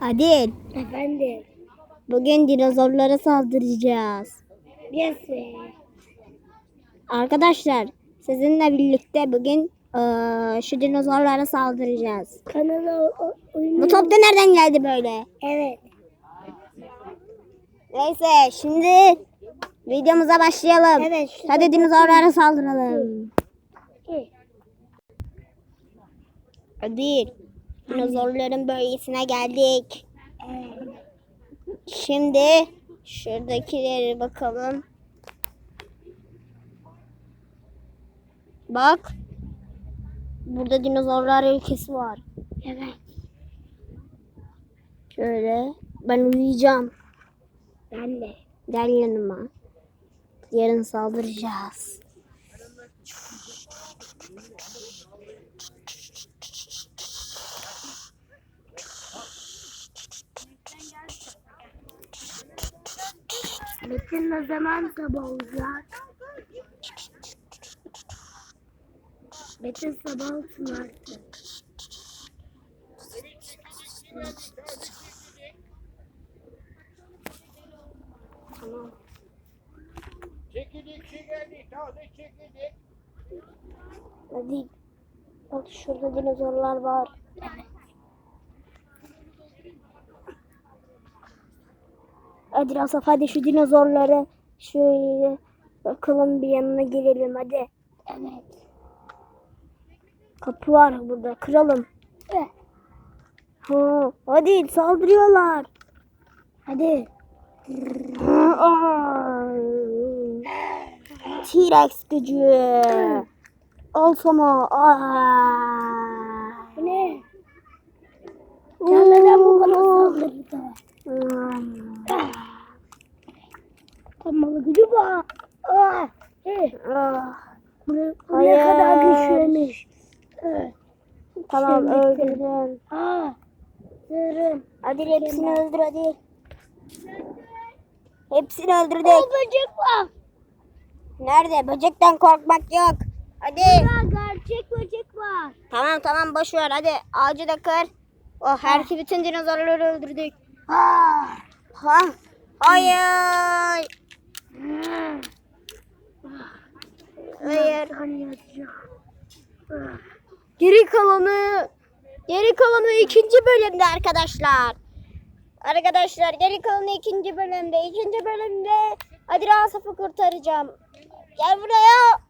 Adil, Efendim. bugün dinozorlara saldıracağız. Yes. Arkadaşlar, sizinle birlikte bugün eee, şu dinozorlara saldıracağız. Kanala oyunu. Bu top da nereden geldi böyle? Evet. Neyse, şimdi videomuza başlayalım. Evet, Hadi dinozorlara saldıralım. Adil, dinozorların bölgesine geldik. Evet. Şimdi şuradakileri bakalım. Bak. Burada dinozorlar ülkesi var. Evet. Şöyle. Ben uyuyacağım. Ben de. Gel yanıma. Yarın saldıracağız. Metin ne zaman sabah olacak? Metin sabah olsun artık. Tamam. Çekirdek şey geldi, taze çekirdek. Hadi. Bak şurada dinozorlar var. Hadi Asaf hadi şu dinozorları şöyle bakalım bir yanına girelim hadi. Evet. Kapı var burada kıralım. Evet. Ha, hadi saldırıyorlar. Hadi. T-Rex gücü. Al sana. Aa. Bu ne? Neden bu kadar saldırdı? Kamalı gücü. Ah. Eh. Ah, Bu, bu ne Hayır. kadar güçlüymüş. Eh. Tamam öldürdüm. Ah. Sırrım. Hadi hepsini öldür hadi. Hepsini öldürdük. O böcek var. Nerede? Böcekten korkmak yok. Hadi. Burada gerçek böcek var. Tamam tamam boş ver hadi. Ağacı da kır. Oh her iki bütün dinozorları öldürdük. Ah. Ha? Hayır. Hayır. Geri kalanı geri kalanı ikinci bölümde arkadaşlar. Arkadaşlar geri kalanı ikinci bölümde. ikinci bölümde Adil Asaf'ı kurtaracağım. Gel buraya.